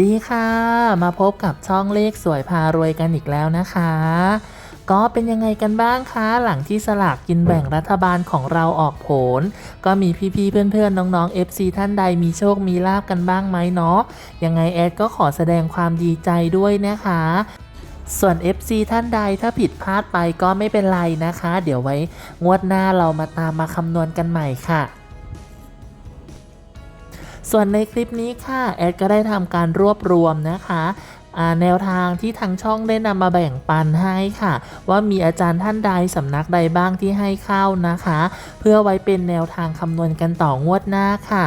ดีค่ะ มาพบกับช่องเลขสวยพารวยกันอีกแล้วนะคะ ก็เป็นยังไงกันบ้างคะหลังที่สลากกินแบ่งรัฐบาลของเราออกผล ก็มีพี่ๆเพื่อนๆน้องๆ FC ท่านใดมีโชคมีลาบกันบ้างไหมเนาะยังไงแอดก็ขอแสดงความดีใจด้วยนะคะส่วน FC ท่านใดถ้าผิดพลาดไปก็ไม่เป็นไรนะคะ เดี๋ยวไว้งวดหน้าเรามาตามมาคำนวณกันใหม่ค่ะ ส่วนในคลิปนี้ค่ะแอดก็ได้ทำการรวบรวมนะคะแนวทางที่ทางช่องได้นำมาแบ่งปันให้ค่ะ ว่ามีอาจารย์ท่านใดสำนักใดบ้างที่ให้เข้านะคะ เพื่อไว้เป็นแนวทางคำนวณกันต่องวดหน้าค่ะ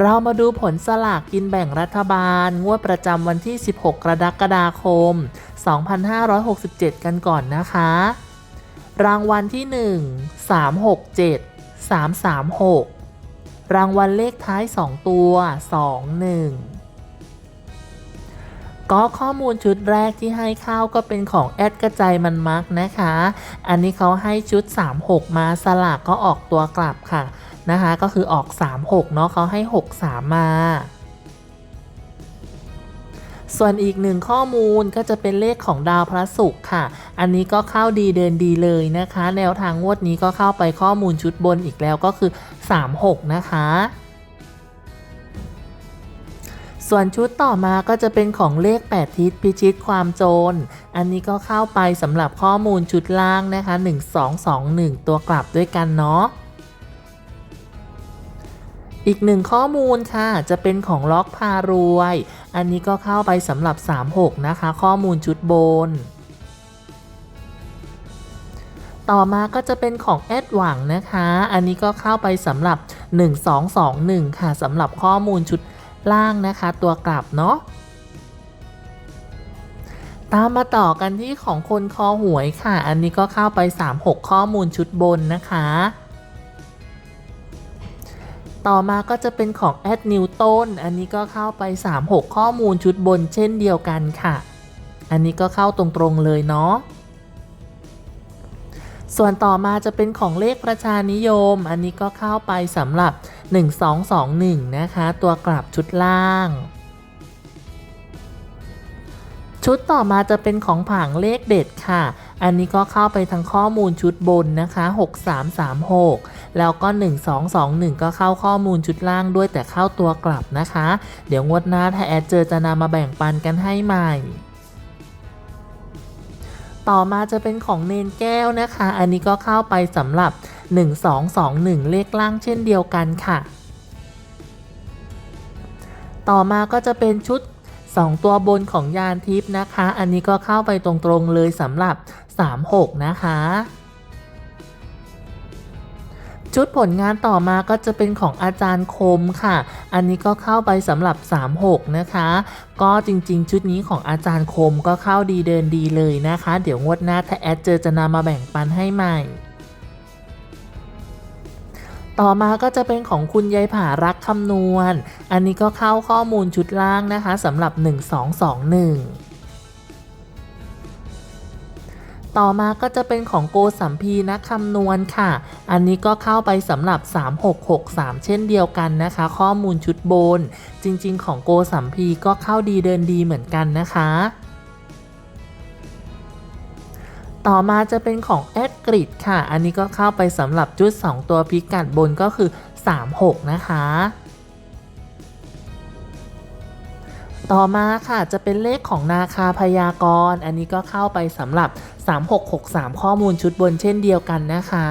เรามาดูผลสลากกินแบ่งรัฐบาล งวดประจำวันที่ 16 กรกฎาคม 2567 กันก่อนนะคะ รางวัลที่ 1 367 336 รางวัลเลขท้าย 2 ตัว 21 ก็ข้อมูลชุดแรกที่ให้เข้าก็เป็นของแอดกระจายมันมักนะคะ อันนี้เขาให้ชุด 36 มาสลากก็ออกตัวกลับค่ะ นะคะ ก็คือออก 36 เนาะเขาให้ 63 มาส่วนอีกหนึ่งข้อมูลก็จะเป็นเลขของดาวพระศุกร์ค่ะ อันนี้ก็เข้าดีเดินดีเลยนะคะ แนวทางงวดนี้ก็เข้าไปข้อมูลชุดบนอีกแล้วก็คือ 36 นะคะ ส่วนชุดต่อมาก็จะเป็นของเลข 8 ทิศพิชิตความโจร อันนี้ก็เข้าไปสำหรับข้อมูลชุดล่างนะคะ 1221 ตัวกลับด้วยกันเนาะ อีกหนึ่งข้อมูลค่ะ จะเป็นของล็อกพารวย อันนี้ก็เข้าไปสำหรับ 36 นะคะ ข้อมูลชุดบน ต่อมาก็จะเป็นของแอดหวังนะคะ อันนี้ก็เข้าไปสำหรับ 1221 ค่ะสำหรับข้อมูลชุดล่างนะคะ ตัวกลับเนาะตามมาต่อกันที่ของคนคอหวยค่ะ อันนี้ก็เข้าไป 36 ข้อมูลชุดบนนะคะ ต่อมาก็จะเป็นของแอดนิวตันอันนี้ก็เข้าไป 36 ข้อมูลชุดบนเช่นเดียวกันค่ะ อันนี้ก็เข้าตรงๆเลยเนาะส่วนต่อมาจะเป็นของเลขประชานิยม อันนี้ก็เข้าไปสำหรับ 1221 นะคะ ตัวกลับชุดล่าง ชุดต่อมาจะเป็นของผังเลขเด็ดค่ะ อันนี้ก็เข้าไปทั้งข้อมูลชุดบนนะคะ 6336 แล้วก็ 1221 ก็เข้าข้อมูลชุดล่างด้วยแต่เข้าตัวกลับนะคะ เดี๋ยวงวดหน้าถ้าแอดเจอจะนำมาแบ่งปันกันให้ใหม่ต่อมาจะเป็นของเนนแก้วนะคะ อันนี้ก็เข้าไปสำหรับ 1221 เลขล่างเช่นเดียวกันค่ะ ต่อมาก็จะเป็นชุด 2 ตัวบนของยานทิพย์นะคะ อันนี้ก็เข้าไปตรงๆเลยสำหรับ 36 นะคะ ชุดผลงานต่อมาก็จะเป็นของอาจารย์คมค่ะ อันนี้ก็เข้าไปสำหรับ 36 นะคะ ก็จริงๆ ชุดนี้ของอาจารย์คมก็เข้าดีเดินดีเลยนะคะ เดี๋ยวงวดหน้าถ้าแอดเจอจะนำมาแบ่งปันให้ใหม่ต่อมาก็จะเป็นของคุณยายผารักคำนวณ อันนี้ก็เข้าข้อมูลชุดล่างนะคะสำหรับ 1221ต่อมาก็จะเป็นของโกสัมพีนักคำนวณค่ะ อันนี้ก็เข้าไปสำหรับ 3663 เช่นเดียวกันนะคะ ข้อมูลชุดบน จริง ๆ ของโกสัมพีก็เข้าดีเดินดีเหมือนกันนะคะ ต่อมาจะเป็นของแอดกริดค่ะ อันนี้ก็เข้าไปสำหรับจุด 2 ตัวพิกัดบนก็คือ 36 นะคะ ต่อมาค่ะจะเป็นเลขของนาคาพยากร อันนี้ก็เข้าไปสำหรับ 3663 ข้อมูลชุดบนเช่นเดียวกันนะคะ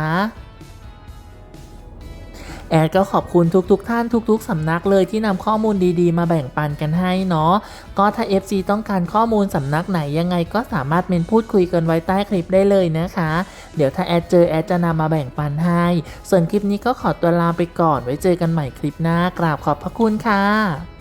แอดก็ขอบคุณทุกๆทท่านทุก ๆสำนักเลยที่นำข้อมูลดีๆ มาแบ่งปันกันให้เนาะก็ถ้า FC ต้องการข้อมูลสำนักไหนยังไงก็สามารถเมนพูดคุยกันไว้ใต้คลิปได้เลยนะคะ เดี๋ยวถ้าแอดเจอแอดจะนำมาแบ่งปันให้ ส่วนคลิปนี้ก็ขอตัวลาไปก่อนไว้เจอกันใหม่คลิปหน้ากราบขอบพระคุณค่ะ